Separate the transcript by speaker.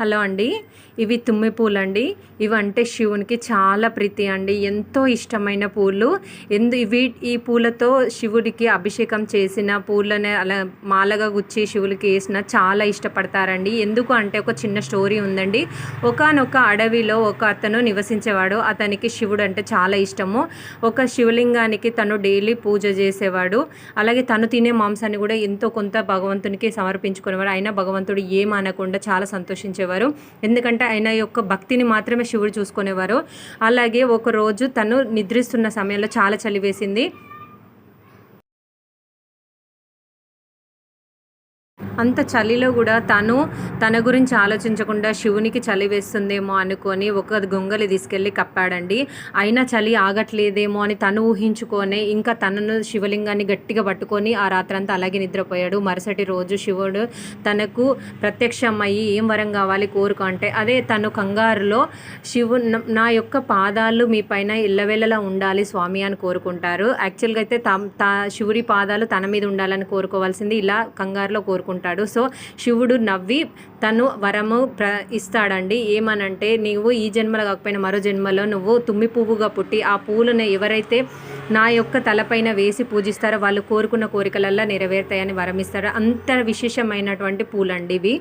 Speaker 1: Hello అండి. ఇవి తుమ్మి పూలు అండి ఇవి అంటే శివునికి చాలా ప్రీతి అండి. ఎంతో ఇష్టమైన పూలు. ఎందు ఇవి ఈ పూలతో శివుడికి అభిషేకం చేసిన పూలని అలా మాలగా గుచ్చి శివుడికి వేసిన చాలా ఇష్టపడతారండి. ఎందుకు అంటే ఒక చిన్న స్టోరీ ఉందండి. ఒకనొక అడవిలో ఒక అతను నివసించేవాడు. అతనికి శివుడు అంటే చాలా ఇష్టము. ఒక శివలింగానికి తను డైలీ పూజ చేసేవాడు. అలాగే తను తినే మాంసాన్ని కూడా ఎంతో కొంత భగవంతునికి సమర్పించుకునేవాడు. అయినా భగవంతుడు ఏమనకుండా చాలా చూసుకునేవారు ఎందుకంటే ఆయన యొక్క భక్తిని మాత్రమే శివుడు చూసుకునేవారు. అలాగే ఒక రోజు తను నిద్రిస్తున్న సమయంలో చాలా చలి వేసింది. అంత చలిలో కూడా తను తన గురించి ఆలోచించకుండా శివునికి చలి వేస్తుందేమో అనుకొని ఒక గొంగలి తీసుకెళ్ళి కప్పాడండి. అయినా చలి ఆగట్లేదేమో అని తను ఊహించుకొని ఇంకా తనను శివలింగాన్ని గట్టిగా పట్టుకొని ఆ రాత్రంతా అలాగే నిద్రపోయాడు. మరుసటి రోజు శివుడు తనకు ప్రత్యక్షమయ్యి ఏం వరం కావాలి కోరుకో అంటే అదే తను కంగారులో శివు నా యొక్క పాదాలు మీ పైన ఇళ్ళవేళలా ఉండాలి స్వామి అని కోరుకుంటారు. యాక్చువల్గా అయితే తా శివుడి పాదాలు తన మీద ఉండాలని కోరుకోవాల్సింది ఇలా కంగారులో కోరుకుంటారు కోరుకుంటాడు సో శివుడు నవ్వి తను వరము ప్ర ఇస్తాడండి. ఏమనంటే నీవు ఈ జన్మలో కాకపోయినా మరో జన్మలో నువ్వు తుమ్మి పువ్వుగా పుట్టి ఆ పువ్వులను ఎవరైతే నా యొక్క తలపైన వేసి పూజిస్తారో వాళ్ళు కోరుకున్న కోరికలల్లా నెరవేరుతాయని వరం ఇస్తారు అంత విశేషమైనటువంటి పూలండి ఇవి.